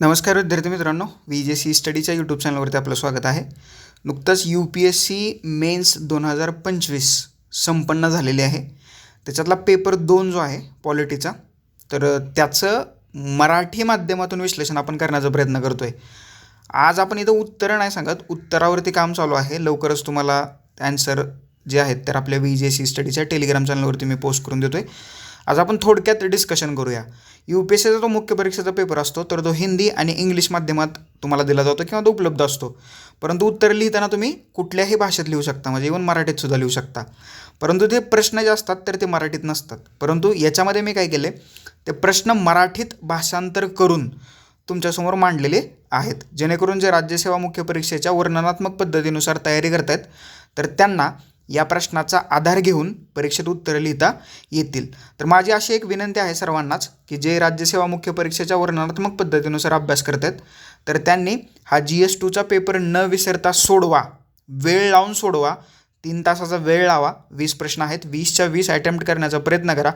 नमस्कार विद्यार्थी मित्रांनो व्ही जे सी स्टडीच्या यूट्यूब चॅनलवरती आपलं स्वागत आहे. नुकतंच U P S C mains दोन हजार पंचवीस संपन्न झालेले आहे. त्याच्यातला पेपर दोन जो आहे पॉलिटीचा तर त्याचं मराठी माध्यमातून विश्लेषण आपण करण्याचा प्रयत्न करतो आहे आज आपण इथं उत्तरं नाही सांगत उत्तरावरती काम चालू आहे. लवकरच तुम्हाला ॲन्सर जे आहेत तर आपल्या व्ही जे सी स्टडीच्या टेलिग्राम चॅनलवरती मी पोस्ट करून देतो आहे आज आपण थोडक्यात डिस्कशन करूया. यू पी एस सीचा जो मुख्य परीक्षेचा पेपर असतो तर तो हिंदी आणि इंग्लिश माध्यमात तुम्हाला दिला जातो किंवा तो उपलब्ध असतो. परंतु उत्तर लिहिताना तुम्ही कुठल्याही भाषेत लिहू शकता म्हणजे इवन मराठीत सुद्धा लिहू शकता. परंतु ते प्रश्न जे असतात तर ते मराठीत नसतात. परंतु याच्यामध्ये मी काय केले ते प्रश्न मराठीत भाषांतर करून तुमच्यासमोर मांडलेले आहेत. जेणेकरून जे राज्यसेवा मुख्य परीक्षेच्या वर्णनात्मक पद्धतीनुसार तयारी करतायत तर त्यांना या प्रश्नाचा आधार घेऊन परीक्षेत उत्तरं लिहिता येतील. तर माझी अशी एक विनंती आहे सर्वांनाच की जे राज्यसेवा मुख्य परीक्षेच्या वर्णनात्मक पद्धतीनुसार अभ्यास करत आहेत तर त्यांनी हा जी एस टूचा पेपर न विसरता सोडवा वेळ लावून सोडवा तीन तासाचा वेळ लावा. वीस प्रश्न आहेत. वीसच्या वीस अटेम्प्ट करण्याचा प्रयत्न करा.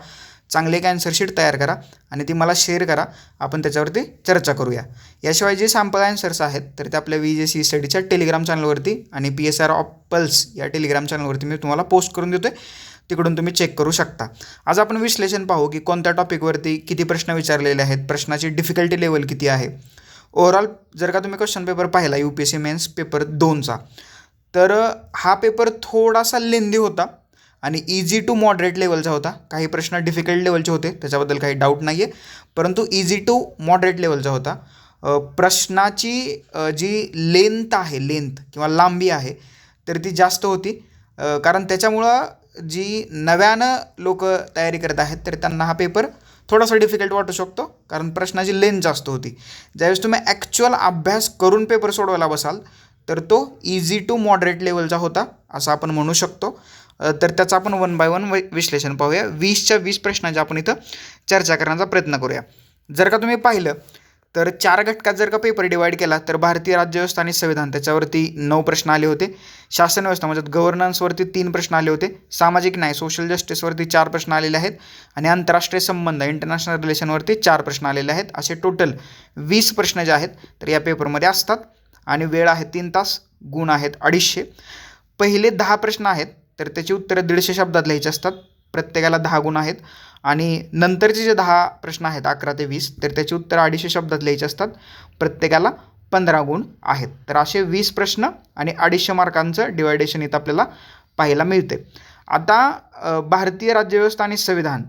चांगले एक आन्सर शीट तयार करा आणि ती मला शेअर करा. आपण त्याच्यावरती चर्चा करूया. याशिवाय जे सॅम्पल आन्सर्स आहेत तर ते आपल्या वी जे सी स्टडीच्या टेलिग्राम चॅनलवरती आणि P S R of pulse या टेलिग्राम चॅनलवरती मी तुम्हाला पोस्ट करून देतो तिकडून तुम्ही चेक करू शकता. आज आपण विश्लेषण पाहू की कोणत्या टॉपिकवरती किती प्रश्न विचारलेले आहेत प्रश्नाची डिफिकल्टी लेवल किती आहे. ओव्हरऑल जर का तुम्ही क्वेश्चन पेपर पाहिला U P S C mains paper दोनचा तर हा पेपर थोडासा लेंदी होता आणि इझी टू मॉडरेट लेवलचा होता. काही प्रश्न डिफिकल्ट लेवलचे होते त्याच्याबद्दल काही डाऊट नाही आहे परंतु इझी टू मॉडरेट लेवलचा होता. प्रश्नाची जी लेंथ आहे लेंथ किंवा लांबी आहे तर ती जास्त होती. कारण त्याच्यामुळं जी नव्यानं लोक तयारी करत आहेत तर त्यांना हा पेपर थोडासा डिफिकल्ट वाटू शकतो. कारण प्रश्नाची लेंथ जास्त होती. ज्यावेळेस तुम्ही ॲक्च्युअल अभ्यास करून पेपर सोडवायला बसाल तर तो इझी टू मॉडरेट लेवलचा होता असं आपण म्हणू शकतो. तर त्याचं आपण वन बाय वन विश्लेषण पाहूया. वीसच्या वीस प्रश्नांची आपण इथं चर्चा करण्याचा प्रयत्न करूया. जर का तुम्ही पाहिलं तर चार घटकात जर का पेपर डिवाईड केला तर भारतीय राज्यव्यवस्था आणि संविधान त्याच्यावरती नऊ प्रश्न आले होते. शासन व्यवस्था म्हणजे गव्हर्नन्सवरती तीन प्रश्न आले होते. सामाजिक न्याय सोशल जस्टिसवरती चार प्रश्न आलेले आहेत. आणि आंतरराष्ट्रीय संबंध इंटरनॅशनल रिलेशनवरती चार प्रश्न आलेले आहेत. असे टोटल वीस प्रश्न जे आहेत तर या पेपरमध्ये असतात. आणि वेळ आहे तीन तास गुण आहेत अडीचशे. पहिले दहा प्रश्न आहेत तर त्याची उत्तरं दीडशे शब्दात लिहायची असतात. प्रत्येकाला दहा गुण आहेत. आणि नंतरचे जे दहा प्रश्न आहेत अकरा ते वीस तर त्याची उत्तरं अडीचशे शब्दात लिहायची असतात. प्रत्येकाला पंधरा गुण आहेत. तर असे वीस प्रश्न आणि अडीचशे मार्कांचं डिवायडेशन इथं आपल्याला पाहायला मिळते आता भारतीय राज्यव्यवस्था आणि संविधान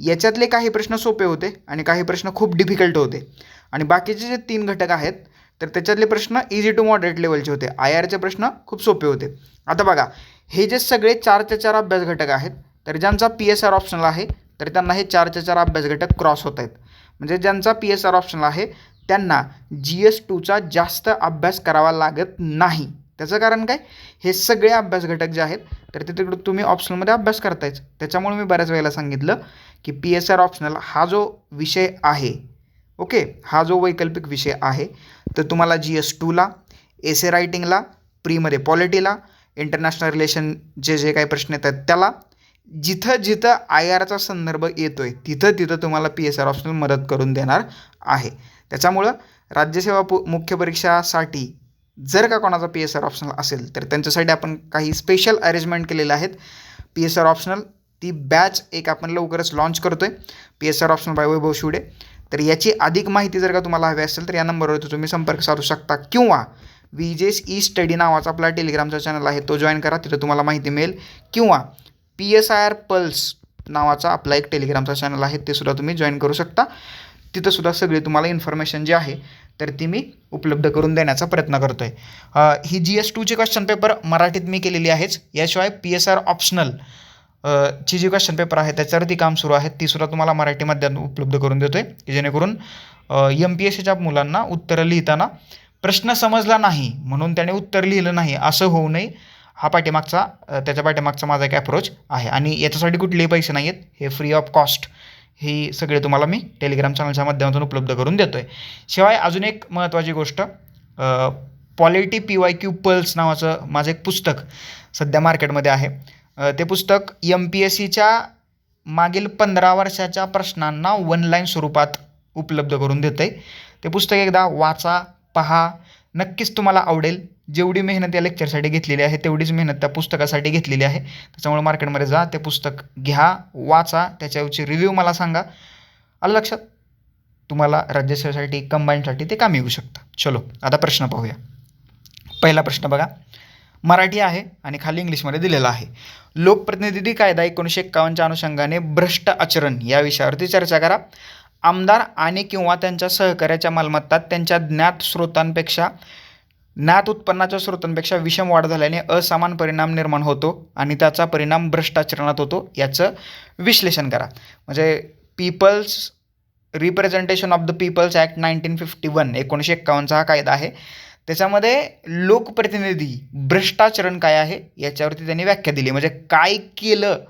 याच्यातले काही प्रश्न सोपे होते आणि काही प्रश्न खूप डिफिकल्ट होते. आणि बाकीचे जे तीन घटक आहेत तर त्याच्यातले प्रश्न इझी टू मॉडरेट लेवलचे होते. आय आरचे प्रश्न खूप सोपे होते. आता बघा हे जे सगळे चारच्या चार अभ्यास घटक आहेत तर ज्यांचा पी एस आर ऑप्शनल आहे तर त्यांना हे चारच्या चार अभ्यास घटक क्रॉस होत आहेत. म्हणजे ज्यांचा पी एस आर ऑप्शनल आहे त्यांना जी एस टूचा जास्त अभ्यास करावा लागत नाही. त्याचं कारण काय? हे सगळे अभ्यास घटक जे आहेत तर ते तिकडं तुम्ही ऑप्शनलमध्ये अभ्यास करतायच त्याच्यामुळे मी बऱ्याच वेळेला सांगितलं की पी एस आर ऑप्शनल हा जो विषय आहे ओके हा जो वैकल्पिक विषय आहे तर तुम्हाला जी एस टूला एसे रायटिंगला प्रीमध्ये पॉलिटीला इंटरनॅशनल रिलेशन जे जे काही प्रश्न येतात त्याला जिथं जिथं आय आरचा संदर्भ येतो आहे तिथं तिथं तुम्हाला पी एस आर ऑप्शनल मदत करून देणार आहे. त्याच्यामुळं राज्यसेवा पु मुख्य परीक्षासाठी जर का कोणाचा पी एस आर ऑप्शनल असेल तर त्यांच्यासाठी आपण काही स्पेशल अरेंजमेंट केलेले आहेत. पी एस आर ऑप्शनल ती बॅच एक आपण लवकरच लॉन्च करतो आहे P S R optional by Vaibhav Shivade. तर याची अधिक माहिती जर का तुम्हाला हवी असेल तर या नंबरवरती तुम्ही संपर्क साधू शकता. किंवा विजेस ई स्टडी नावाचा आपला टेलिग्रामचा चॅनल आहे तो जॉईन करा तिथं तुम्हाला माहिती मिळेल. किंवा P S I R pulse नावाचा आपला एक टेलिग्रामचा चॅनल आहे ते सुद्धा तुम्ही जॉईन करू शकता. तिथंसुद्धा सगळी तुम्हाला इन्फॉर्मेशन जी आहे तर ती मी उपलब्ध करून देण्याचा प्रयत्न करतो आहे ही जी एस टूची क्वेश्चन पेपर मराठीत मी केलेली आहेच याशिवाय पी एस आर ऑप्शनल ची जी क्वेश्चन पेपर आहे त्याच्यावरती काम सुरू आहे तीसुद्धा तुम्हाला मराठीमध्ये उपलब्ध करून देतो आहे की जेणेकरून एम पी एस सीच्या मुलांना उत्तरं लिहिताना प्रश्न समजला नाही म्हणून त्याने उत्तर लिहिलं नाही असं होऊ नये. हा पाठीमागचा त्याच्या पाठीमागचा माझा एक अप्रोच आहे. आणि याच्यासाठी कुठलेही पैसे नाही आहेत हे फ्री ऑफ कॉस्ट ही सगळे तुम्हाला मी टेलिग्राम चॅनलच्या माध्यमातून उपलब्ध करून देतो आहे शिवाय अजून एक महत्त्वाची गोष्ट polity P Y Q pulse नावाचं माझं एक पुस्तक सध्या मार्केटमध्ये आहे. ते पुस्तक एम पी एस सीच्या मागील पंधरा वर्षाच्या प्रश्नांना वन लाईन स्वरूपात उपलब्ध करून देतं आहे ते पुस्तक एकदा वाचा पहा. नक्कीच तुम्हाला आवडेल. जेवढी मेहनत या लेक्चरसाठी घेतलेली आहे तेवढीच मेहनत त्या पुस्तकासाठी घेतलेली आहे. त्याच्यामुळे मार्केटमध्ये जा ते पुस्तक घ्या वाचा. त्याच्यावरची रिव्ह्यू मला सांगा. आलं लक्षात? तुम्हाला राज्यसेवेसाठी कंबाईनसाठी ते काम येऊ शकतं. चलो आता प्रश्न पाहूया. पहिला प्रश्न बघा. मराठी आहे आणि खाली इंग्लिशमध्ये दिलेला आहे. लोकप्रतिनिधी कायदा एकोणीसशे एक्कावन्नच्या अनुषंगाने भ्रष्ट आचरण या विषयावरती चर्चा करा. आमदार आणि किंवा त्यांच्या सहकार्याच्या मालमत्तात त्यांच्या ज्ञात स्रोतांपेक्षा ज्ञात उत्पन्नाच्या स्रोतांपेक्षा विषम वाढ झाल्याने असमान परिणाम निर्माण होतो आणि त्याचा परिणाम भ्रष्टाचरणात होतो याचं विश्लेषण करा. म्हणजे peoples representation of the peoples act nineteen fifty one एकोणीसशे एक्कावन्नचा हा कायदा आहे. त्याच्यामध्ये लोकप्रतिनिधी भ्रष्टाचरण काय आहे याच्यावरती त्यांनी व्याख्या दिली. म्हणजे काय केलं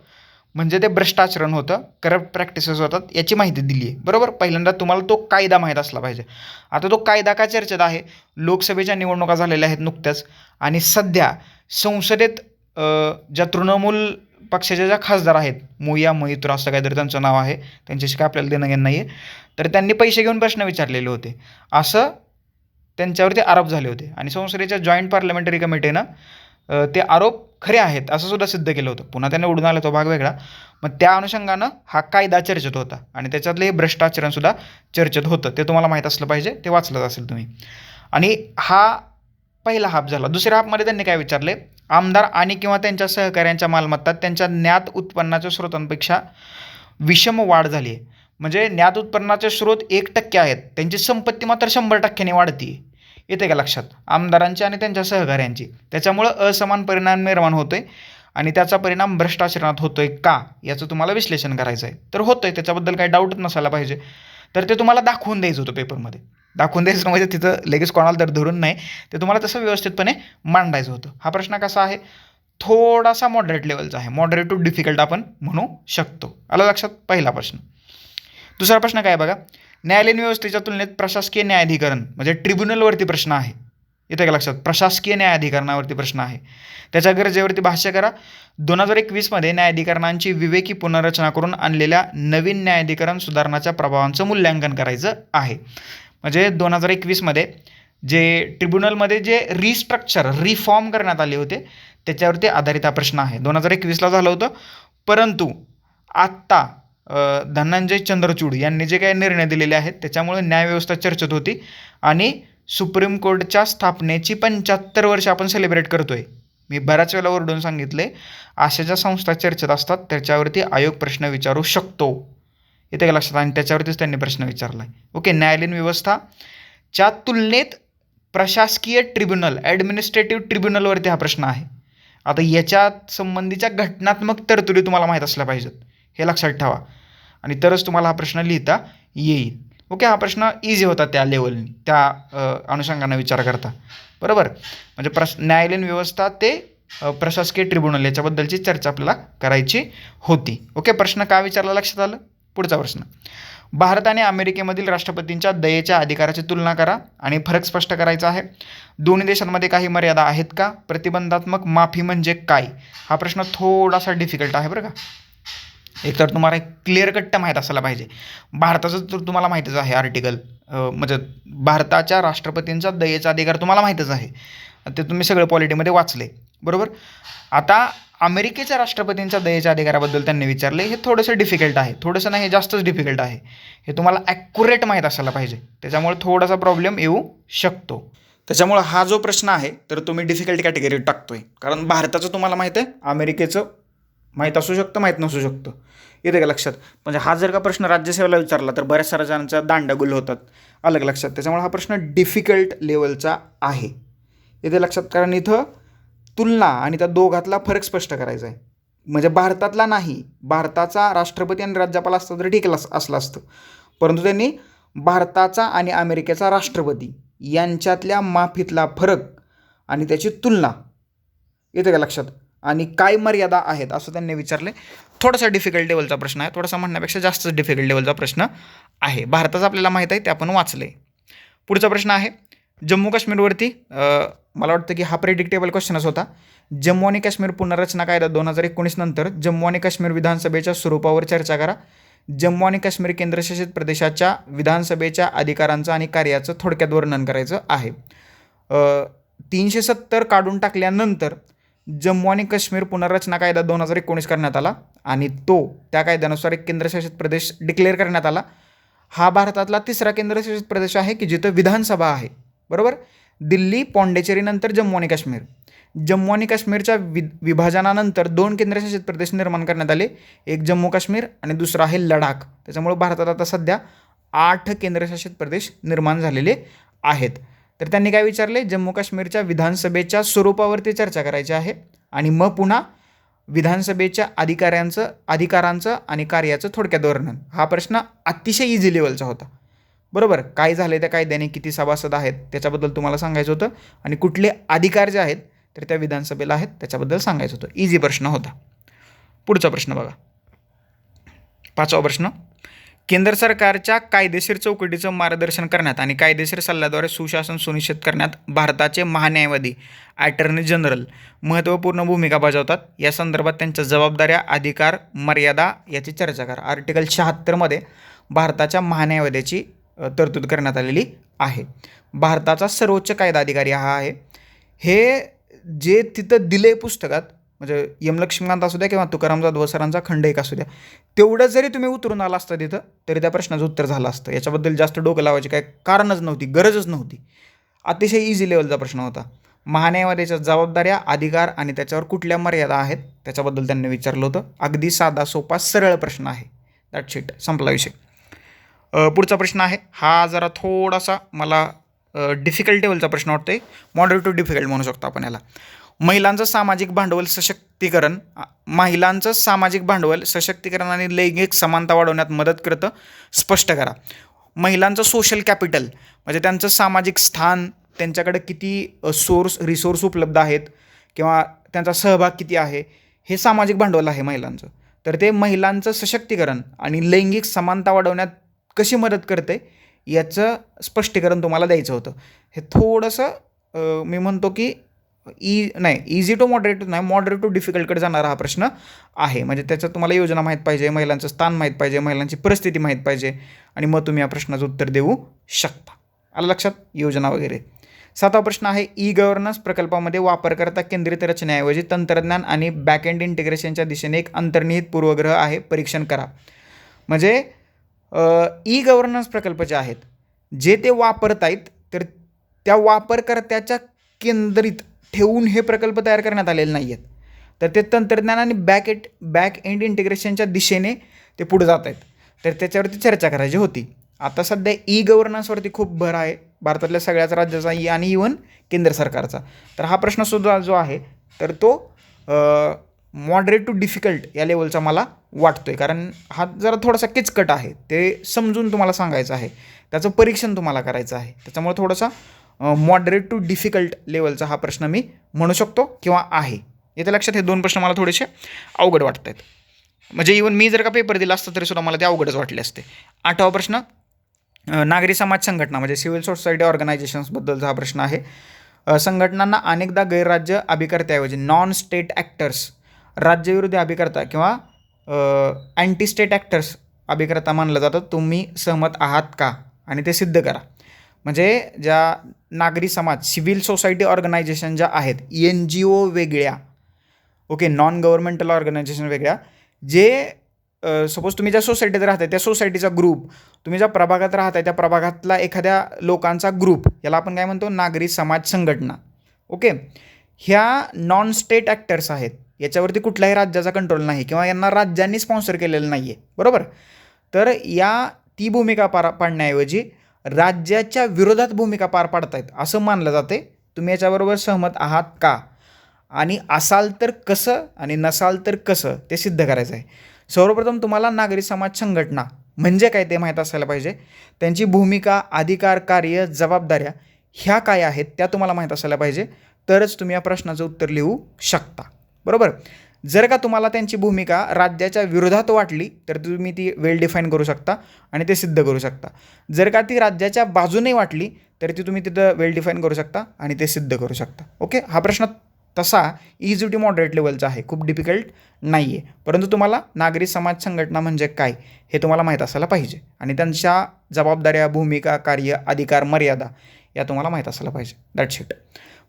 म्हणजे ते भ्रष्टाचरण होतं करप्ट प्रॅक्टिसेस होतात याची माहिती दिली आहे. बरोबर? पहिल्यांदा तुम्हाला तो कायदा माहीत असला पाहिजे. आता तो कायदा का चर्चेत आहे? लोकसभेच्या निवडणुका झालेल्या आहेत नुकत्याच आणि सध्या संसदेत ज्या तृणमूल पक्षाच्या ज्या खासदार आहेत मोया मोहित्र असं काहीतरी त्यांचं नाव आहे. त्यांच्याशी काय आपल्याला देणं घेणं नाही आहे तर त्यांनी पैसे घेऊन प्रश्न विचारलेले होते. असं त्यांच्यावरती आरोप झाले होते. आणि संसदेच्या जॉईंट पार्लमेंटरी कमिटीनं ते आरोप खरे आहेत असं सुद्धा सिद्ध केलं होतं. पुन्हा त्यांना उडून आला तो भाग वेगळा. मग त्या अनुषंगानं हा कायदा चर्चेत होता. आणि त्याच्यातलं हे भ्रष्टाचरणसुद्धा चर्चेत होतं. ते तुम्हाला माहीत असलं पाहिजे ते वाचलंच असेल तुम्ही. आणि हा पहिला हाफ झाला. दुसऱ्या हाफमध्ये त्यांनी काय विचारले? आमदार आणि किंवा त्यांच्या सहकाऱ्यांच्या मालमत्तात त्यांच्या ज्ञात उत्पन्नाच्या स्रोतांपेक्षा विषम वाढ झाली आहे. म्हणजे ज्ञात उत्पन्नाचे स्रोत एक टक्के आहेत. त्यांची संपत्ती मात्र शंभर टक्क्याने वाढती. येते का लक्षात? आमदारांची आणि त्यांच्या सहकाऱ्यांची. त्याच्यामुळं असमान परिणाम निर्माण होतोय आणि त्याचा परिणाम भ्रष्टाचरणात होतोय का? याचं तुम्हाला विश्लेषण करायचं आहे तर होतोय त्याच्याबद्दल काही डाऊटच नसायला पाहिजे. तर ते तुम्हाला दाखवून द्यायचं होतं पेपरमध्ये दाखवून द्यायचं म्हणजे तिथं लगेच कोणाला तर धरून नाही ते तुम्हाला तसं व्यवस्थितपणे मांडायचं होतं. हा प्रश्न कसा आहे? थोडासा मॉडरेट लेवलचा आहे. मॉडरेट टू डिफिकल्ट आपण म्हणू शकतो. आला लक्षात? पहिला प्रश्न. दुसरा प्रश्न काय बघा? न्यायालयीन व्यवस्थेच्या तुलनेत प्रशासकीय न्यायाधिकरण म्हणजे ट्रिब्युनलवरती प्रश्न आहे. येते का लक्षात? प्रशासकीय न्यायाधिकरणावरती प्रश्न आहे. त्याच्या गरजेवरती भाष्य करा. दोन हजार एकवीसमध्ये न्यायाधिकरणांची विवेकी पुनर्रचना करून आणलेल्या नवीन न्यायाधिकरण सुधारणाच्या प्रभावांचं मूल्यांकन करायचं आहे. म्हणजे दोन हजार एकवीसमध्ये जे ट्रिब्युनलमध्ये जे रिस्ट्रक्चर रिफॉर्म करण्यात आले होते त्याच्यावरती आधारित हा प्रश्न आहे. दोन हजार एकवीसला झालं होतं. परंतु आत्ता धनंजय चंद्रचूड यांनी जे काही निर्णय दिलेले आहेत त्याच्यामुळे न्यायव्यवस्था चर्चेत होती आणि सुप्रीम कोर्टच्या स्थापनेची पंच्याहत्तर वर्ष आपण सेलिब्रेट करतोय. मी बऱ्याच वेळेला ओरडून सांगितले अशा ज्या संस्था चर्चेत असतात त्याच्यावरती आयोग प्रश्न विचारू शकतो. येते का लक्षात आणि त्याच्यावरतीच त्यांनी प्रश्न विचारला आहे ओके न्यायालयीन व्यवस्था. च्या तुलनेत प्रशासकीय ट्रिब्युनल ॲडमिनिस्ट्रेटिव्ह ट्रिब्युनलवरती हा प्रश्न आहे. आता याच्या संबंधीच्या घटनात्मक तरतुदी तुम्हाला माहीत असल्या पाहिजेत. हे लक्षात ठेवा. आणि तरच तुम्हाला हा प्रश्न लिहिता येईल. ओके? हा प्रश्न इझी होता त्या लेवलनी त्या अनुषंगानं विचार करता. बरोबर? म्हणजे प्रश न्यायालयीन व्यवस्था ते प्रशासकीय ट्रिब्युनल याच्याबद्दलची चर्चा आपल्याला करायची होती. ओके? प्रश्न का विचारला लक्षात आलं? पुढचा प्रश्न. भारत आणि अमेरिकेमधील राष्ट्रपतींच्या दयेच्या अधिकाराची तुलना करा आणि फरक स्पष्ट करायचा आहे. दोन्ही देशांमध्ये काही मर्यादा आहेत का? प्रतिबंधात्मक माफी म्हणजे काय? हा प्रश्न थोडासा डिफिकल्ट आहे बरं का. एकतर तुम्हाला क्लिअर कट्ट माहीत असायला पाहिजे. भारताचं तर तुम्हाला माहीतच आहे आर्टिकल म्हणजे भारताच्या राष्ट्रपतींचा दयेचा अधिकार तुम्हाला माहीतच आहे. ते तुम्ही सगळं पॉलिटीमध्ये वाचले. बरोबर? आता अमेरिकेच्या राष्ट्रपतींच्या दयेच्या अधिकाराबद्दल त्यांनी विचारले हे थोडंसं डिफिकल्ट आहे. थोडंसं नाही हे जास्तच डिफिकल्ट आहे. हे तुम्हाला ॲक्युरेट माहीत असायला पाहिजे. त्याच्यामुळे थोडासा प्रॉब्लेम येऊ शकतो. त्याच्यामुळं हा जो प्रश्न आहे तर तुम्ही डिफिकल्ट कॅटेगरीत टाकतोय. कारण भारताचं तुम्हाला माहीत आहे अमेरिकेचं माहीत असू शकतं माहीत नसू शकतं. येते का लक्षात? म्हणजे हा जर का प्रश्न राज्यसेवेला विचारला तर बऱ्याच साऱ्या जणांच्या दांडागुल होतात. अलग लक्षात. त्याच्यामुळे हा प्रश्न डिफिकल्ट लेवलचा आहे. येते लक्षात. कारण इथं तुलना आणि त्या दोघातला फरक स्पष्ट करायचा आहे. म्हणजे भारतातला नाही भारताचा राष्ट्रपती आणि राज्यपाल असता तरी ठीक असलं असतं. परंतु त्यांनी भारताचा आणि अमेरिकेचा राष्ट्रपती यांच्यातल्या माफीतला फरक आणि त्याची तुलना. येते का लक्षात? आणि काय मर्यादा आहेत असं त्यांनी विचारले. थोडासा डिफिकल्ट लेवलचा प्रश्न आहे. थोडासा म्हणण्यापेक्षा जास्तच डिफिकल्ट लेवलचा प्रश्न आहे. भारताचा आपल्याला माहीत आहे ते आपण वाचले. पुढचा प्रश्न आहे. जम्मू काश्मीरवरती मला वाटतं की हा प्रेडिक्टेबल क्वेश्चनच होता. जम्मू आणि काश्मीर पुनर्रचना कायदा दोन हजार एकोणीस नंतर जम्मू आणि काश्मीर विधानसभेच्या स्वरूपावर चर्चा करा. जम्मू आणि काश्मीर केंद्रशासित प्रदेशाच्या विधानसभेच्या अधिकारांचं आणि कार्याचं थोडक्यात वर्णन करायचं आहे. तीनशे सत्तर काढून टाकल्यानंतर जम्मू आणि काश्मीर पुनर्रचना कायदा दोन हजार एकोणीस करण्यात आला आणि तो त्या कायद्यानुसार एक केंद्रशासित प्रदेश डिक्लेअर करण्यात आला. हा भारतातला तिसरा केंद्रशासित प्रदेश आहे की जिथं विधानसभा आहे. बरोबर? दिल्ली पॉंडेचेरीनंतर जम्मू आणि काश्मीर. जम्मू आणि काश्मीरच्या वि विभाजनानंतर दोन केंद्रशासित प्रदेश निर्माण करण्यात आले. एक जम्मू काश्मीर आणि दुसरा आहे लडाख. त्याच्यामुळे भारतात आता सध्या आठ केंद्रशासित प्रदेश निर्माण झालेले आहेत. तर त्यांनी काय विचारले? जम्मू काश्मीरच्या विधानसभेच्या स्वरूपावरती चर्चा करायची आहे आणि मग पुन्हा विधानसभेच्या अधिकाऱ्यांचं अधिकारांचं आणि कार्याचं थोडक्यात वर्णन. हा प्रश्न अतिशय इझी लेवलचा होता. बरोबर? काय झालं त्या कायद्याने? किती सभासद आहेत? त्याच्याबद्दल तुम्हाला सांगायचं होतं. आणि कुठले अधिकार जे आहेत तर त्या विधानसभेला आहेत त्याच्याबद्दल सांगायचं होतं. इझी प्रश्न होता. पुढचा प्रश्न बघा. पाचवा प्रश्न. केंद्र सरकारच्या कायदेशीर चौकटीचं मार्गदर्शन करण्यात आणि कायदेशीर सल्ल्याद्वारे सुशासन सुनिश्चित करण्यात भारताचे महान्यायवादी ॲटर्नी जनरल महत्त्वपूर्ण भूमिका बजावतात. या संदर्भात त्यांच्या जबाबदाऱ्या अधिकार मर्यादा याची चर्चा करा. आर्टिकल शहात्तरमध्ये भारताच्या महान्यायवाद्याची तरतूद करण्यात आलेली आहे. भारताचा सर्वोच्च कायदा अधिकारी हा आहे. हे जे तिथं दिले पुस्तकात म्हणजे यम लक्ष्मीकांत असू द्या किंवा तुकाराम जाधव सरांचा खंड एक असू द्या तेवढं जरी तुम्ही उतरून आला असता तिथं तरी त्या प्रश्नाचं उत्तर झालं असतं. याच्याबद्दल जास्त डोकं लावायची काय कारणच नव्हती गरजच नव्हती. अतिशय इझी लेवलचा प्रश्न होता. महान्यायवाद्याच्या जबाबदाऱ्या अधिकार आणि त्याच्यावर कुठल्या मर्यादा आहेत त्याच्याबद्दल त्यांनी विचारलं होतं. अगदी साधा सोपा सरळ प्रश्न आहे. दॅट शीट संपला विषय. पुढचा प्रश्न आहे. हा जरा थोडासा मला डिफिकल्ट लेवलचा प्रश्न वाटतोय. मॉडरेट टू डिफिकल्ट म्हणू शकतो आपण याला. महिलांचं सामाजिक भांडवल सशक्तीकरण महिलांचं सामाजिक भांडवल सशक्तीकरण आणि लैंगिक समानता वाढवण्यात मदत करतं स्पष्ट करा. महिलांचं सोशल कॅपिटल म्हणजे त्यांचं सामाजिक स्थान त्यांच्याकडे किती सोर्स रिसोर्स उपलब्ध आहेत किंवा त्यांचा सहभाग किती आहे हे सामाजिक भांडवल आहे महिलांचं. तर ते महिलांचं सशक्तीकरण आणि लैंगिक समानता वाढवण्यात कशी मदत करते याचं स्पष्टीकरण तुम्हाला द्यायचं होतं. हे थोडंसं मी म्हणतो की ई नाही इझी टू मॉडरेट नाही मॉडरेट टू डिफिकल्टकडे जाणारा हा प्रश्न आहे. म्हणजे त्याच्यात तुम्हाला योजना माहीत पाहिजे महिलांचं स्थान माहीत पाहिजे महिलांची परिस्थिती माहीत पाहिजे आणि मग तुम्ही या प्रश्नाचं उत्तर देऊ शकता. आलं लक्षात? योजना वगैरे. सातवा प्रश्न आहे ई गव्हर्नन्स प्रकल्पामध्ये वापरकर्ता केंद्रित रचनेऐवजी तंत्रज्ञान आणि बॅकएंड इंटिग्रेशनच्या दिशेने एक अंतर्निहित पूर्वग्रह आहे परीक्षण करा. म्हणजे ई गव्हर्नन्स प्रकल्प जे आहेत जे ते वापरत आहेत तर त्या वापरकर्त्याच्या केंद्रित ठेवून हे प्रकल्प तयार करण्यात आलेले नाही आहेत तर ते तंत्रज्ञान आणि बॅक एट बॅक एंड इंटिग्रेशनच्या दिशेने ते पुढे जात आहेत. तर त्याच्यावरती चर्चा करायची होती. आता सध्या ई गव्हर्नन्सवरती खूप भर आहे. भारतातल्या सगळ्याच राज्याचा ई आणि इवन केंद्र सरकारचा. तर हा प्रश्नसुद्धा जो आहे तर तो मॉडरेट टू डिफिकल्ट या लेवलचा मला वाटतो आहे कारण हा जरा थोडासा किचकट आहे. ते समजून तुम्हाला सांगायचं आहे. त्याचं परीक्षण तुम्हाला करायचं आहे. त्याच्यामुळे थोडासा मॉडरेट टू डिफिकल्ट लेवलचा हा प्रश्न मी म्हणू शकतो किंवा आहे. येत्या लक्षात हे दोन प्रश्न मला थोडेसे अवघड वाटत आहेत म्हणजे इवन मी जर का पेपर दिला असता तरी सुद्धा मला ते अवघडच वाटले असते. आठवा प्रश्न नागरी समाज संघटना म्हणजे सिव्हिल सोसायटी ऑर्गनायझेशन्सबद्दलचा हा प्रश्न आहे. संघटनांना अनेकदा गैरराज्य अभिकर्त्याऐवजी नॉन स्टेट ॲक्टर्स राज्यविरोधी अभिकर्ता किंवा अँटी स्टेट ॲक्टर्स अभिकर्ता मानलं जातं. तुम्ही सहमत आहात का? आणि ते सिद्ध करा. म्हणजे ज्या नागरी समाज सिव्हिल सोसायटी ऑर्गनायझेशन ज्या आहेत एन जी ओ वेगळ्या ओके नॉन गव्हर्मेंटल ऑर्गनायझेशन वेगळ्या जे सपोज तुम्ही ज्या सोसायटीत राहताय त्या सोसायटीचा ग्रुप तुम्ही ज्या प्रभागात राहताय त्या प्रभागातला एखाद्या लोकांचा ग्रुप याला आपण काय म्हणतो? नागरी समाज संघटना ओके ह्या नॉन स्टेट ॲक्टर्स आहेत याच्यावरती कुठल्याही राज्याचा कंट्रोल नाही किंवा यांना राज्यांनी स्पॉन्सर केलेलं नाही आहे बरोबर? तर या ती भूमिका पार पाडण्याऐवजी राज्याच्या विरोधात भूमिका पार पाडतायत असं मानलं जाते तुम्ही याच्याबरोबर सहमत आहात का? आणि असाल तर कसं आणि नसाल तर कसं ते सिद्ध करायचं आहे सर्वप्रथम तुम्हाला नागरी समाज संघटना म्हणजे काय ते माहीत असायला पाहिजे. त्यांची भूमिका अधिकार कार्य जबाबदाऱ्या ह्या काय आहेत त्या तुम्हाला माहीत असायला पाहिजे. तरच तुम्ही या प्रश्नाचं उत्तर लिहू शकता. बरोबर? जर का तुम्हाला त्यांची भूमिका राज्याच्या विरोधात वाटली तर तुम्ही ती वेल डिफाईन करू शकता आणि ते सिद्ध करू शकता. जर का ती राज्याच्या बाजूने वाटली तर ती तुम्ही तिथं वेल डिफाईन करू शकता आणि ते सिद्ध करू शकता. ओके हा प्रश्न तसा इझी टू मॉडरेट लेवलचा आहे. खूप डिफिकल्ट नाही आहे परंतु तुम्हाला नागरी समाज संघटना म्हणजे काय हे तुम्हाला माहीत असायला पाहिजे. आणि त्यांच्या जबाबदाऱ्या भूमिका कार्य अधिकार मर्यादा या तुम्हाला माहीत असायला पाहिजे. दॅट्स इट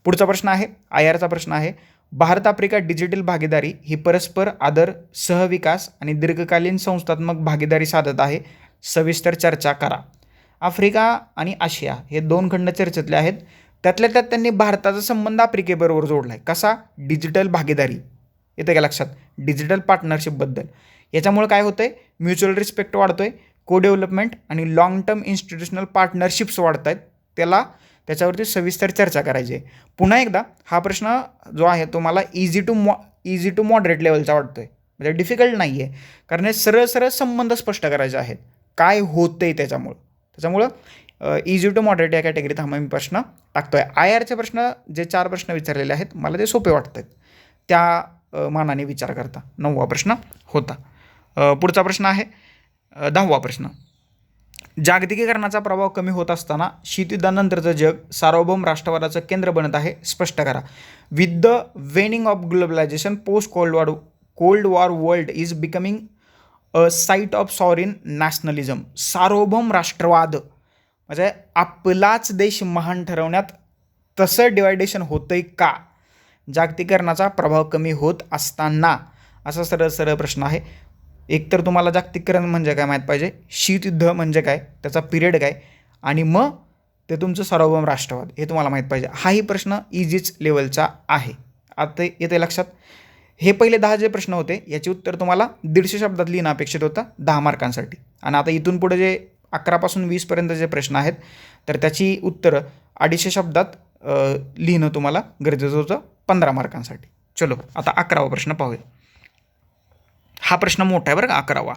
पुढचा प्रश्न आहे आय आरचा प्रश्न आहे. भारत आफ्रिका डिजिटल भागीदारी ही परस्पर आदर सहविकास आणि दीर्घकालीन संस्थात्मक भागीदारी साधत आहे. सविस्तर चर्चा करा. आफ्रिका आणि आशिया हे दोन खंड चर्चेतले आहेत. त्यातल्या त्यात त्यांनी भारताचा संबंध आफ्रिकेबरोबर जोडला आहे कसा? डिजिटल भागीदारी. येतं का लक्षात? डिजिटल पार्टनरशिपबद्दल याच्यामुळे काय होतं आहे म्युच्युअल रिस्पेक्ट वाढतो आहे को डेव्हलपमेंट आणि लाँग टर्म इन्स्टिट्युशनल पार्टनरशिप्स वाढत आहेत त्याला त्याच्यावरती सविस्तर चर्चा करायची आहे. पुन्हा एकदा हा प्रश्न जो आहे तो मला इझी टू मॉ इझी टू मॉडरेट लेवलचा वाटतो आहे म्हणजे डिफिकल्ट नाही आहे कारण हे सरळ सरळ संबंध स्पष्ट करायचे आहेत. काय होतं आहे त्याच्यामुळं त्याच्यामुळं इझी टू मॉडरेट या कॅटेगरीत हा मी प्रश्न टाकतो आहे आय आरचे प्रश्न जे चार प्रश्न विचारलेले आहेत मला ते सोपे वाटत आहेत त्या मानाने विचार करता. नववा प्रश्न होता. पुढचा प्रश्न आहे दहावा प्रश्न. जागतिकीकरणाचा प्रभाव कमी होत असताना शीतयुद्धानंतरचं जग सार्वभौम राष्ट्रवादाचं केंद्र बनत आहे स्पष्ट करा. With the waning of globalisation post cold war cold war world is becoming a site of sovereign nationalism सार्वभौम राष्ट्रवाद. म्हणजे आपलाच देश महान ठरवण्यात तसं डिवायडेशन होतंय का? जागतिकीकरणाचा प्रभाव कमी होत असताना. असा सरळ सरळ प्रश्न आहे. एकतर तुम्हाला जागतिकीकरण म्हणजे काय माहीत पाहिजे? शीतयुद्ध म्हणजे काय? त्याचा पिरियड काय? आणि मग ते तुमचं सार्वभौम राष्ट्रवाद हे तुम्हाला माहीत पाहिजे. हाही प्रश्न इझीच लेवलचा आहे. आता येते लक्षात. हे पहिले दहा जे प्रश्न होते याचे उत्तर तुम्हाला दीडशे शब्दात लिहिणं अपेक्षित होतं दहा मार्कांसाठी. आणि आता इथून पुढे जे अकरापासून वीसपर्यंत जे प्रश्न आहेत तर त्याची उत्तरं अडीचशे शब्दात लिहिणं तुम्हाला गरजेचं होतं पंधरा मार्कांसाठी. चलो आता अकरावा प्रश्न पाहूया. हा प्रश्न मोठा आहे बरं का अकरावा.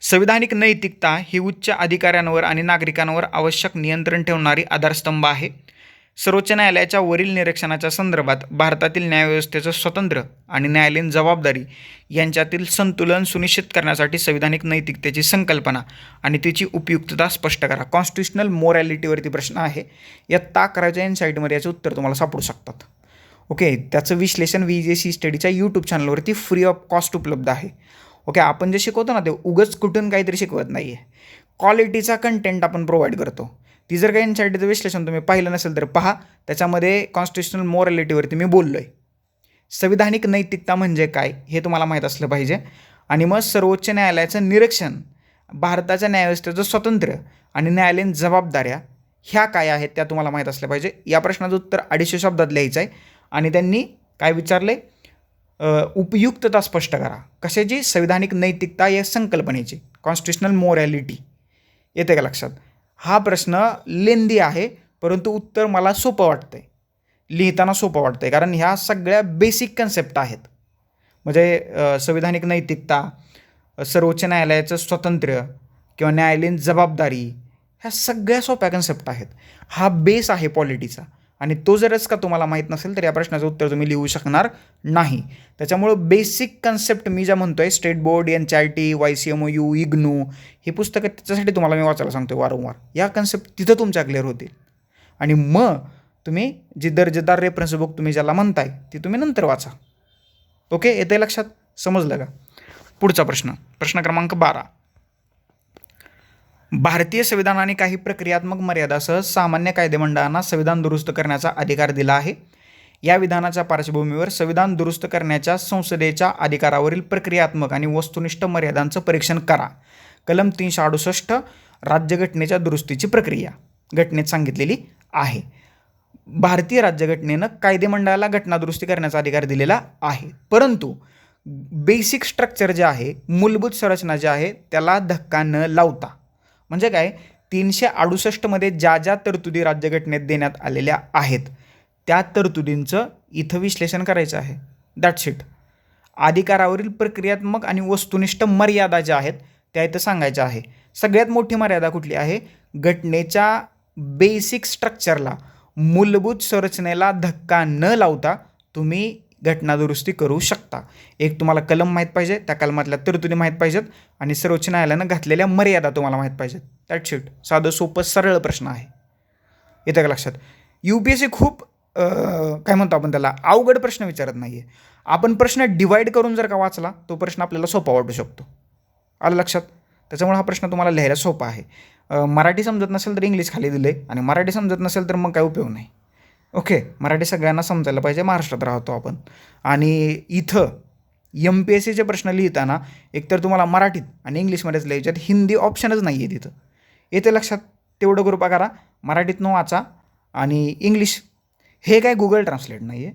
संविधानिक नैतिकता ही उच्च अधिकाऱ्यांवर आणि नागरिकांवर आवश्यक नियंत्रण ठेवणारी आधारस्तंभ आहे. सर्वोच्च न्यायालयाच्या वरील निरीक्षणाच्या संदर्भात भारतातील न्यायव्यवस्थेचं स्वतंत्र आणि न्यायालयीन जबाबदारी यांच्यातील संतुलन सुनिश्चित करण्यासाठी संविधानिक नैतिकतेची संकल्पना आणि तिची उपयुक्तता स्पष्ट करा. कॉन्स्टिट्युशनल मोरॅलिटीवरती प्रश्न आहे. या ताक करायच्या इन याचे याचं उत्तर तुम्हाला सापडू शकतात. ओके त्याचं विश्लेषण व्ही जे सी स्टडीच्या यूट्यूब चॅनलवरती फ्री ऑफ कॉस्ट उपलब्ध आहे. ओके आपण जे शिकवतो ना ते उगच कुठून काहीतरी शिकवत नाही आहे क्वालिटीचा कंटेंट आपण प्रोव्हाइड करतो. ती जर काही इन्साईटीचं विश्लेषण तुम्ही पाहिलं नसेल तर पहा त्याच्यामध्ये कॉन्स्टिट्युशनल मोरॅलिटीवरती मी बोललो आहे संविधानिक नैतिकता म्हणजे काय हे तुम्हाला माहीत असलं पाहिजे. आणि मग सर्वोच्च न्यायालयाचं निरीक्षण भारताच्या न्यायव्यवस्थेचं स्वातंत्र्य आणि न्यायालयीन जबाबदाऱ्या ह्या काय आहेत त्या तुम्हाला माहीत असल्या पाहिजे. या प्रश्नाचं उत्तर अडीचशे शब्दात लिहायचं आहे आणि त्यांनी काय विचारले? उपयुक्तता स्पष्ट करा. कशाची? संविधानिक नैतिकता या संकल्पनेची. कॉन्स्टिट्युशनल मोरॅलिटी येते का लक्षात? हा प्रश्न लेंदी आहे परंतु उत्तर मला सोपं वाटतं आहे लिहिताना सोपं वाटतं आहे कारण ह्या सगळ्या बेसिक कन्सेप्ट आहेत. म्हणजे संविधानिक नैतिकता सर्वोच्च न्यायालयाचं स्वातंत्र्य किंवा न्यायालयीन जबाबदारी ह्या सगळ्या सोप्या कन्सेप्ट आहेत. हा बेस आहे पॉलिटीचा आणि तो जरच का तुम्हाला माहीत नसेल तर या प्रश्नाचं उत्तर तुम्ही लिहू शकणार नाही. त्याच्यामुळं बेसिक कन्सेप्ट मी ज्या म्हणतो आहे स्टेट बोर्ड एन ची I T Y C M O U IGNOU हे पुस्तकं त्याच्यासाठी तुम्हाला मी वाचायला सांगतो वारंवार. या कन्सेप्ट तिथं तुमच्या क्लिअर होतील. आणि मग तुम्ही जी दर्जेदार रेफरन्स बुक तुम्ही ज्याला म्हणताय ती तुम्ही नंतर वाचा. ओके येते लक्षात? समजलं का? पुढचा प्रश्न. प्रश्न क्रमांक बारा. भारतीय संविधानाने काही प्रक्रियात्मक मर्यादासह सामान्य कायदेमंडळांना संविधान दुरुस्त करण्याचा अधिकार दिला आहे. या विधानाच्या पार्श्वभूमीवर संविधान दुरुस्त करण्याच्या संसदेच्या अधिकारावरील प्रक्रियात्मक आणि वस्तुनिष्ठ मर्यादांचं परीक्षण करा. कलम तीनशे अडुसष्ट राज्यघटनेच्या दुरुस्तीची प्रक्रिया. घटनेत सांगितलेली आहे. भारतीय राज्यघटनेनं कायदेमंडळाला घटनादुरुस्ती करण्याचा अधिकार दिलेला आहे. परंतु बेसिक स्ट्रक्चर जे आहे मूलभूत संरचना जे आहे त्याला धक्का न लावता म्हणजे काय? तीनशे अडुसष्टमध्ये ज्या ज्या तरतुदी राज्यघटनेत देण्यात आलेल्या आहेत त्या तरतुदींचं इथं विश्लेषण करायचं आहे. दॅट्स इट अधिकारावरील प्रक्रियात्मक आणि वस्तुनिष्ठ मर्यादा ज्या आहेत त्या इथं सांगायच्या आहे. सगळ्यात मोठी मर्यादा कुठली आहे? घटनेच्या बेसिक स्ट्रक्चरला मूलभूत संरचनेला धक्का न लावता तुम्ही घटनादुरुस्ती करू शकता. एक तुम्हाला कलम माहीत पाहिजे त्या कलमातल्या तरतुदी माहीत पाहिजेत आणि सर्वोच्च न्यायालयानं घातलेल्या मर्यादा तुम्हाला माहीत पाहिजेत. दॅट शीट साधं सोपं सरळ प्रश्न आहे. येतं का लक्षात? यू पी एस सी खूप काय म्हणतो आपण त्याला अवघड प्रश्न विचारत नाही आहे आपण प्रश्न डिवाईड करून जर का वाचला तो प्रश्न आपल्याला सोपा वाटू शकतो. आलं लक्षात? त्याच्यामुळे हा प्रश्न तुम्हाला लिहायला सोपा आहे. मराठी समजत नसेल तर इंग्लिश खाली दिले आणि मराठी समजत नसेल तर मग काय उपयोग नाही. ओके मराठी सगळ्यांना समजायला पाहिजे महाराष्ट्रात राहतो आपण. आणि इथं एम पी एस सीचे प्रश्न लिहिताना एकतर तुम्हाला मराठीत आणि इंग्लिशमध्येच लिहायच्यात हिंदी ऑप्शनच नाही आहे तिथं. येते लक्षात तेवढं कृपा करा मराठीतनं वाचा आणि इंग्लिश हे काय गुगल ट्रान्सलेट नाही आहे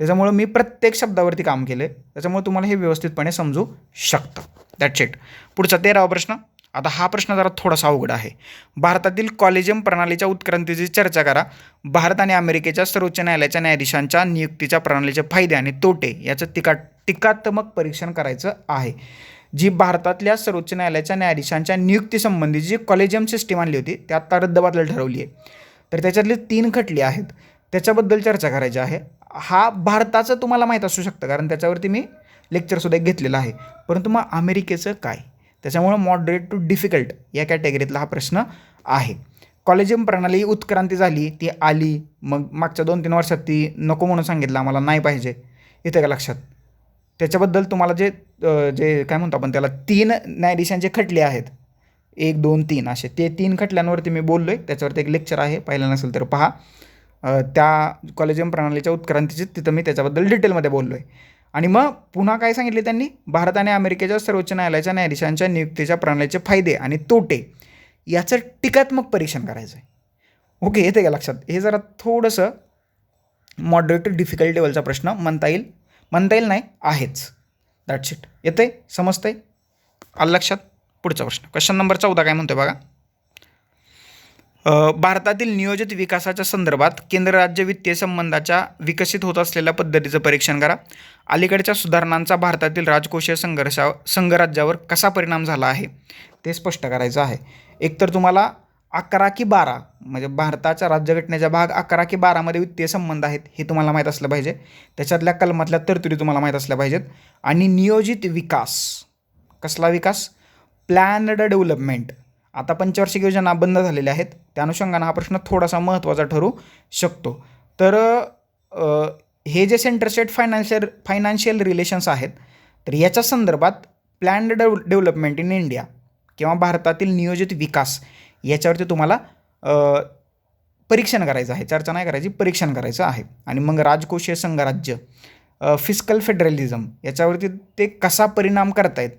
त्याच्यामुळं मी प्रत्येक शब्दावरती काम केलं आहे त्याच्यामुळे तुम्हाला हे व्यवस्थितपणे समजू शकतं. दॅट्स इट पुढचा तेरावा प्रश्न. आता हा प्रश्न जरा थोडासा अवघड आहे. भारतातील कॉलेजियम प्रणालीच्या उत्क्रांतीची चर्चा करा. भारत आणि अमेरिकेच्या सर्वोच्च न्यायालयाच्या न्यायाधीशांच्या नियुक्तीच्या प्रणालीचे फायदे आणि तोटे याचं टीका टीकात्मक परीक्षण करायचं आहे. जी भारतातल्या सर्वोच्च न्यायालयाच्या न्यायाधीशांच्या नियुक्तीसंबंधी जी कॉलेजियम सिस्टीम आणली होती ती आत्ता रद्द ठरवली आहे. तर त्याच्यातले तीन खटले आहेत. त्याच्याबद्दल चर्चा करायची आहे. हा भारताचं तुम्हाला माहीत असू शकतं कारण त्याच्यावरती मी लेक्चरसुद्धा एक घेतलेलं आहे. परंतु मग अमेरिकेचं काय? त्याच्यामुळं मॉडरेट टू डिफिकल्ट या कॅटेगरीतला हा प्रश्न आहे. कॉलेजियम प्रणाली उत्क्रांती झाली ती आली मग मागच्या दोन तीन वर्षात ती नको म्हणून सांगितलं आम्हाला नाही पाहिजे. इथे का लक्षात? त्याच्याबद्दल तुम्हाला जे जे काय म्हणतो आपण त्याला तीन न्यायाधीशांचे खटले आहेत. एक दोन तीन असे. ते तीन खटल्यांवरती मी बोललो आहे त्याच्यावरती एक लेक्चर आहे पाहिलं नसेल तर पहा. त्या कॉलेजियम प्रणालीच्या उत्क्रांतीचे तिथं मी त्याच्याबद्दल डिटेलमध्ये बोललो आहे आणि मग पुन्हा काय सांगितले त्यांनी? भारत आणि अमेरिकेच्या सर्वोच्च न्यायालयाच्या न्यायाधीशांच्या नियुक्तीच्या प्रणालीचे फायदे आणि तोटे याचं टीकात्मक परीक्षण करायचं आहे. ओके येते का लक्षात? हे जरा थोडंसं मॉडरेट डिफिकल्ट लेवलचा प्रश्न म्हणता येईल. म्हणता येईल नाही आहेच. दॅट्स इट येते समजतंय? आलं लक्षात? पुढचा प्रश्न. क्वेश्चन नंबर चौदा काय म्हणतोय बघा? भारतातील नियोजित विकासाच्या संदर्भात केंद्र राज्य वित्तीय संबंधाच्या विकसित होत असलेल्या पद्धतीचं परीक्षण करा. अलीकडच्या सुधारणांचा भारतातील राजकोषीय संघर्षा संघराज्यावर कसा परिणाम झाला आहे ते स्पष्ट करायचं आहे. एकतर तुम्हाला अकरा की बारा म्हणजे भारताच्या राज्यघटनेच्या भाग अकरा की बारामध्ये वित्तीय संबंध आहेत हे तुम्हाला माहीत असलं पाहिजे. त्याच्यातल्या कलमातल्या तरतुदी तुम्हाला माहीत असल्या पाहिजेत. आणि नियोजित विकास कसला विकास? प्लॅनड डेव्हलपमेंट आता पंचवार्षिक योजना बंद झालेल्या आहेत. त्या अनुषंगानं हा प्रश्न थोडासा महत्त्वाचा ठरू शकतो. तर हे जे centre state financial financial relations आहेत तर याच्या संदर्भात प्लॅन्ड डेव डेव्हलपमेंट इन इंडिया किंवा भारतातील नियोजित विकास याच्यावरती तुम्हाला परीक्षण करायचं आहे. चर्चा नाही करायची परीक्षण करायचं आहे. आणि मग राजकोषीय संघराज्य फिस्कल फेडरलिझम याच्यावरती ते कसा परिणाम करतायत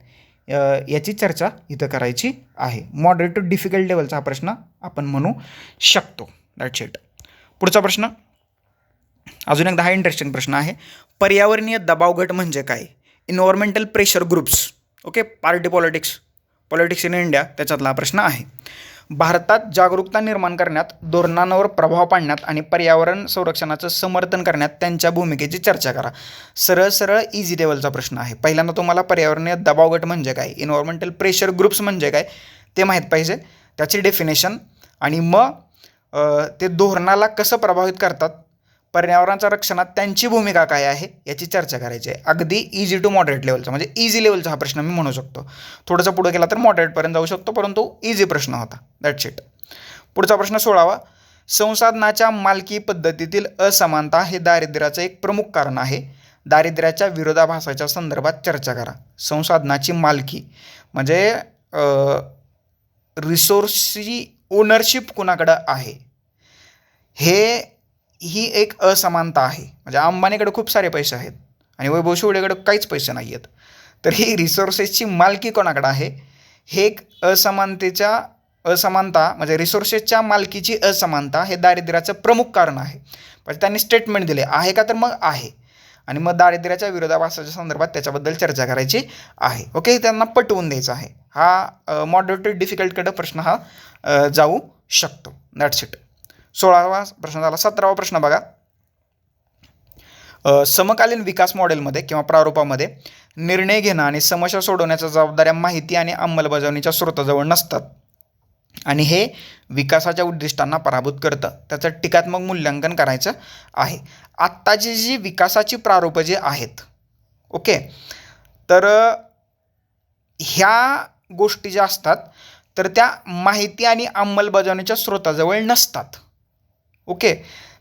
याची चर्चा इथं करायची आहे. मॉडरेट टू डिफिकल्ट लेवलचा हा प्रश्न आपण म्हणू शकतो. दॅट्स इट पुढचा प्रश्न. अजून एक दहा इंटरेस्टिंग प्रश्न आहे. पर्यावरणीय दबाव गट म्हणजे काय? Environmental pressure groups okay party politics politics in India त्याच्यातला हा प्रश्न आहे. भारतात जागरूकता निर्माण करण्यात धोरणांवर प्रभाव पाडण्यात आणि पर्यावरण संरक्षणाचं समर्थन करण्यात त्यांच्या भूमिकेची चर्चा करा. सरळ सरळ इझी लेवलचा प्रश्न आहे. पहिल्यांदा तुम्हाला पर्यावरणीय दबाव गट म्हणजे काय? इन्व्हायरमेंटल प्रेशर ग्रुप्स म्हणजे काय? ते माहीत पाहिजे. त्याची डेफिनेशन आणि मग ते धोरणाला कसं प्रभावित करतात? पर्यावरणाच्या रक्षणात त्यांची भूमिका काय आहे याची चर्चा करायची आहे. अगदी इझी टू मॉडरेट लेवलचा म्हणजे इझी लेवलचा हा प्रश्न मी म्हणू शकतो. थोडंसं पुढे गेला तर मॉडरेटपर्यंत जाऊ शकतो परंतु इझी प्रश्न होता. दॅट्स इट पुढचा प्रश्न सोळावा. संसाधनाच्या मालकी पद्धतीतील असमानता हे दारिद्र्याचं एक प्रमुख कारण आहे. दारिद्र्याच्या विरोधाभासाच्या संदर्भात चर्चा करा. संसाधनाची मालकी म्हणजे रिसोर्सची ओनरशिप कुणाकडं आहे? हे ही एक असमानता आहे. म्हणजे अंबानीकडे खूप सारे पैसे आहेत आणि वैभव शिवडेकडे काहीच पैसे नाही आहेत तर ही रिसोर्सेसची मालकी कोणाकडे आहे? हे एक असमानतेच्या असमानता म्हणजे रिसोर्सेसच्या मालकीची असमानता हे दारिद्र्याचं प्रमुख कारण आहे. म्हणजे त्यांनी स्टेटमेंट दिले आहे का तर मग आहे. आणि मग दारिद्र्याच्या विरोधाभासाच्या संदर्भात त्याच्याबद्दल चर्चा करायची आहे. ओके त्यांना पटवून द्यायचं आहे. हा मॉडरेट डिफिकल्टकडं प्रश्न हा जाऊ शकतो. दॅट्स इट सोळावा प्रश्न झाला. सतरावा प्रश्न बघा. समकालीन विकास मॉडेलमध्ये किंवा प्रारूपामध्ये निर्णय घेणं आणि समस्या सोडवण्याच्या जबाबदाऱ्या माहिती आणि अंमलबजावणीच्या स्रोताजवळ नसतात. आणि हे विकासाच्या उद्दिष्टांना पराभूत करतं. त्याचं टीकात्मक मूल्यांकन करायचं आहे. आत्ताची जी विकासाची प्रारूपं जी आहेत ओके? तर ह्या गोष्टी ज्या असतात तर त्या माहिती आणि अंमलबजावणीच्या स्रोताजवळ नसतात. ओके?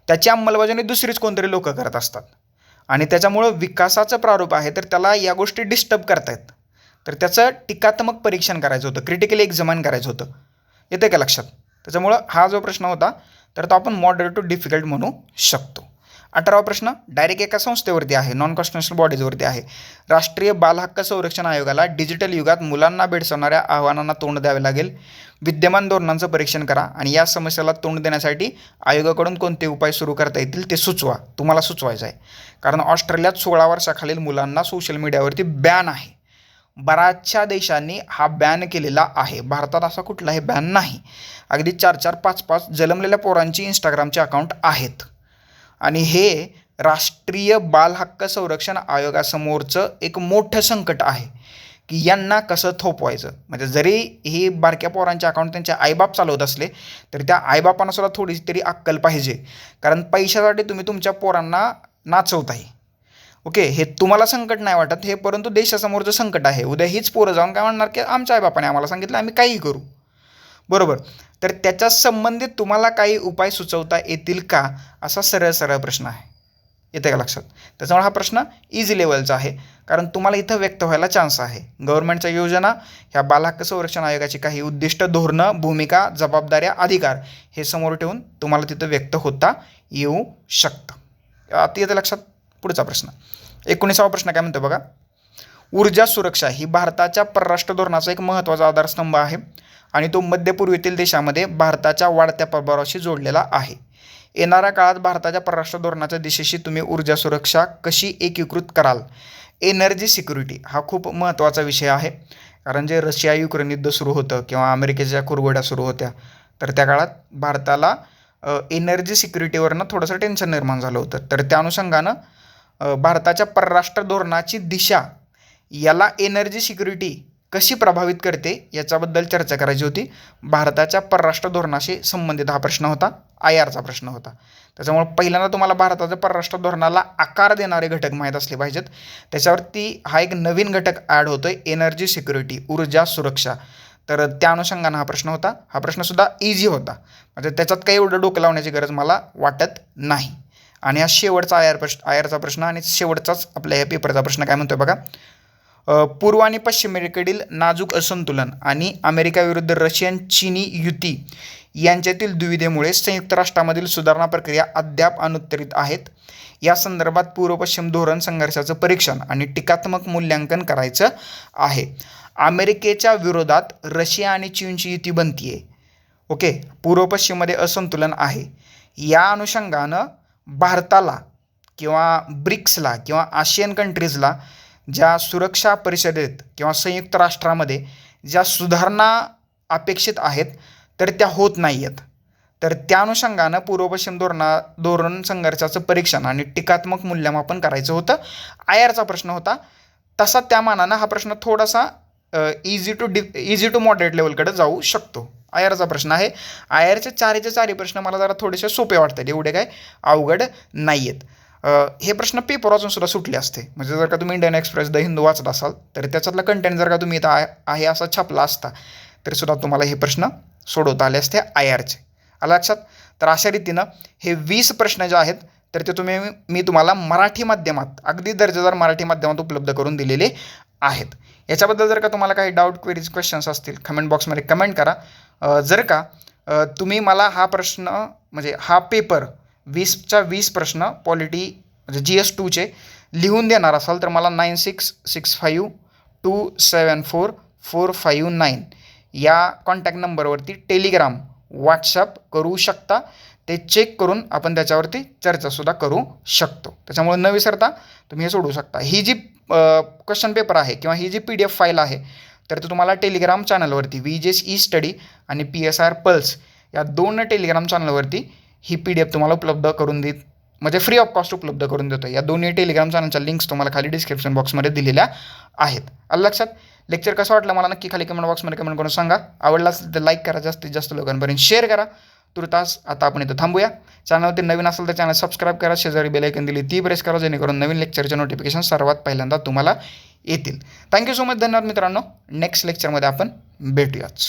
त्याची अंमलबजावणी दुसरीच कोणतरी लोक करत असतात. आणि त्याच्यामुळं विकासाचं प्रारूप आहे तर त्याला या गोष्टी डिस्टर्ब करतायत. तर त्याचं टीकात्मक परीक्षण करायचं होतं क्रिटिकली एक्झामिन करायचं होतं. येते का लक्षात? त्याच्यामुळं हा जो प्रश्न होता तर तो आपण मॉडरेट टू डिफिकल्ट म्हणू शकतो. अठरावा प्रश्न डायरेक्ट एका संस्थेवरती आहे नॉन कॉन्स्टिट्युशनल बॉडीजवरती आहे. राष्ट्रीय बालहक्क संरक्षण आयोगाला डिजिटल युगात मुलांना भेडसावणाऱ्या आव्हानांना तोंड द्यावे लागेल. विद्यमान धोरणांचं परीक्षण करा आणि या समस्येला तोंड देण्यासाठी आयोगाकडून कोणते उपाय सुरू करता येतील ते सुचवा. तुम्हाला सुचवायचं आहे. कारण ऑस्ट्रेलियात सोळा वर्षाखालील मुलांना सोशल मीडियावरती बॅन आहे. बऱ्याचशा देशांनी हा बॅन केलेला आहे. भारतात असा कुठलाही बॅन नाही. अगदी चार चार पाच पाच जन्मलेल्या पोरांची इंस्टाग्रामचे अकाउंट आहेत. आणि हे राष्ट्रीय बाल हक्क संरक्षण आयोगासमोरचं एक मोठं संकट आहे की यांना कसं थोपवायचं? म्हणजे जरी ही बारक्या पोरांचे अकाउंट त्यांचे आईबाप चालवत असले तरी त्या आईबापांना सुद्धा थोडी तरी अक्कल पाहिजे. कारण पैशासाठी तुम्ही तुमच्या पोरांना नाचवताय. ओके हे तुम्हाला संकट नाही वाटत हे परंतु देशासमोरचं संकट आहे. उद्या हीच पोरं जाऊन काय म्हणणार की आमच्या आईबापाने आम्हाला सांगितलं आम्ही काहीही करू. बरोबर. तर त्याच्या संबंधित तुम्हाला काही उपाय सुचवता येतील का? असा सरळ सरळ प्रश्न आहे. येते का लक्षात? त्याच्यामुळे हा प्रश्न इझी लेवलचा आहे. कारण तुम्हाला इथं व्यक्त व्हायला चान्स आहे. गव्हर्नमेंटच्या योजना ह्या बालहक्क संरक्षण आयोगाची काही उद्दिष्ट धोरणं भूमिका जबाबदाऱ्या अधिकार हे समोर ठेवून तुम्हाला तिथं व्यक्त होता येऊ शकतं. आता येतं लक्षात? पुढचा प्रश्न. एकोणीसावा प्रश्न काय म्हणतो बघा? ऊर्जा सुरक्षा ही भारताच्या परराष्ट्र धोरणाचा एक महत्त्वाचा आधारस्तंभ आहे. आणि तो मध्यपूर्वेतील देशामध्ये भारताच्या वाढत्या प्रभावाशी जोडलेला आहे. येणाऱ्या काळात भारताच्या परराष्ट्र धोरणाच्या दिशेशी तुम्ही ऊर्जा सुरक्षा कशी एकीकृत कराल? एनर्जी सिक्युरिटी हा खूप महत्त्वाचा विषय आहे. कारण जे रशिया युक्रेन युद्ध सुरू होतं किंवा अमेरिकेच्या कुरघोड्या सुरू होत्या तर त्या काळात भारताला एनर्जी सिक्युरिटीवरनं थोडंसं टेन्शन निर्माण झालं होतं. तर त्या अनुषंगानं भारताच्या परराष्ट्र धोरणाची दिशा याला एनर्जी सिक्युरिटी कशी प्रभावित करते याच्याबद्दल चर्चा करायची होती. भारताच्या परराष्ट्र धोरणाशी संबंधित हा प्रश्न होता आय आरचा प्रश्न होता. त्याच्यामुळे पहिल्यांदा तुम्हाला भारताच्या परराष्ट्र धोरणाला आकार देणारे घटक माहीत असले पाहिजेत. त्याच्यावरती हा एक नवीन घटक ॲड होतो आहे एनर्जी सिक्युरिटी ऊर्जा सुरक्षा. तर त्या अनुषंगानं हा प्रश्न होता. हा प्रश्नसुद्धा इझी होता. म्हणजे त्याच्यात काही एवढं डोकं लावण्याची गरज मला वाटत नाही. आणि हा शेवटचा आय आर प्रश्न आय आरचा प्रश्न आणि शेवटचाच आपल्या या पेपरचा प्रश्न काय म्हणतोय बघा. पूर्व आणि पश्चिमेकडील नाजूक असंतुलन आणि अमेरिकाविरुद्ध रशियन चीनी युती यांच्यातील दुविधेमुळे संयुक्त राष्ट्रामधील सुधारणा प्रक्रिया अद्याप अनुत्तरित आहेत. या संदर्भात पूर्व पश्चिम धोरण संघर्षाचं परीक्षण आणि टीकात्मक मूल्यांकन करायचं आहे. अमेरिकेच्या विरोधात रशिया आणि चीनची युती बनतीये. ओके? पूर्व पश्चिममध्ये असंतुलन आहे. या अनुषंगानं भारताला किंवा ब्रिक्सला किंवा आशियन कंट्रीजला ज्या सुरक्षा परिषदेत किंवा संयुक्त राष्ट्रामध्ये ज्या सुधारणा अपेक्षित आहेत तर त्या होत नाही आहेत तर त्या अनुषंगानं पूर्व पश्चिम धोरणा धोरण संघर्षाचं परीक्षण आणि टीकात्मक मूल्यमापन करायचं होतं. आय आरचा प्रश्न होता. तसा त्या मानानं हा प्रश्न थोडासा इझी टू डि इझी टू मॉडरेट लेवलकडे जाऊ शकतो. आय आरचा प्रश्न आहे. आय आरचे चारीचे चारी प्रश्न मला जरा थोडेसे सोपे वाटतात. एवढे काय अवघड नाही आहेत हे प्रश्न पेपर वाचून सुद्धा सुटले असते. म्हणजे जर का तुम्ही इंडियन एक्सप्रेस द हिंदू वाचत असाल तर त्याच्यातला कंटेंट जर का तुम्ही इथं आहे आहे असा छापला असता तरीसुद्धा तुम्हाला हे प्रश्न सोडवता आले असते आय आरचे आलं लक्षात? तर अशा रीतीनं हे वीस प्रश्न जे आहेत तर ते तुम्ही मी तुम्हाला मराठी माध्यमात अगदी दर्जेदार मराठी माध्यमात उपलब्ध करून दिलेले आहेत. याच्याबद्दल जर का तुम्हाला काही डाऊट क्वेरीज क्वेश्चन्स असतील कमेंट बॉक्समध्ये कमेंट करा. जर का तुम्ही मला हा प्रश्न म्हणजे हा पेपर वीसच्या वीस प्रश्न पॉलिटी म्हणजे जी एस टूचे लिहून देणार असाल तर मला nine six six five two seven four four five nine या कॉन्टॅक्ट नंबरवरती टेलिग्राम व्हॉट्सअप करू शकता. ते चेक करून आपण त्याच्यावरती चर्चासुद्धा करू शकतो. त्याच्यामुळे न विसरता तुम्ही हे सोडू शकता. ही जी क्वेश्चन पेपर आहे किंवा ही जी पी डी एफ फाईल आहे तर ते तुम्हाला टेलिग्राम चॅनलवरती V J S E study आणि पी एस आर पल्स या दोन टेलिग्राम चॅनलवरती ही पी डी एफ तुम्हाला उपलब्ध करून देत म्हणजे फ्री ऑफ कॉस्ट उपलब्ध करून देतो. या दोन्ही टेलिग्राम चॅनलच्या लिंक्स तुम्हाला खाली डिस्क्रिप्शन बॉक्समध्ये दिलेल्या आहेत. आलं लक्षात? लेक्चर कसं वाटलं मला नक्की खाली कमेंट बॉक्समध्ये कमेंट करून सांगा. आवडला असेल तर लाईक करा जास्तीत जास्त लोकांपर्यंत शेअर करा. तुर्तास आता आपण इथं थांबूया. चॅनलवरती नवीन असेल तर चॅनल सबस्क्राईब करा. शेजारी बेलायकन दिली ती प्रेस करा जेणेकरून नवीन लेक्चरचे नोटिफिकेशन सर्वात पहिल्यांदा तुम्हाला येतील. थँक्यू सो मच धन्यवाद मित्रांनो. नेक्स्ट लेक्चरमध्ये आपण भेटूयाच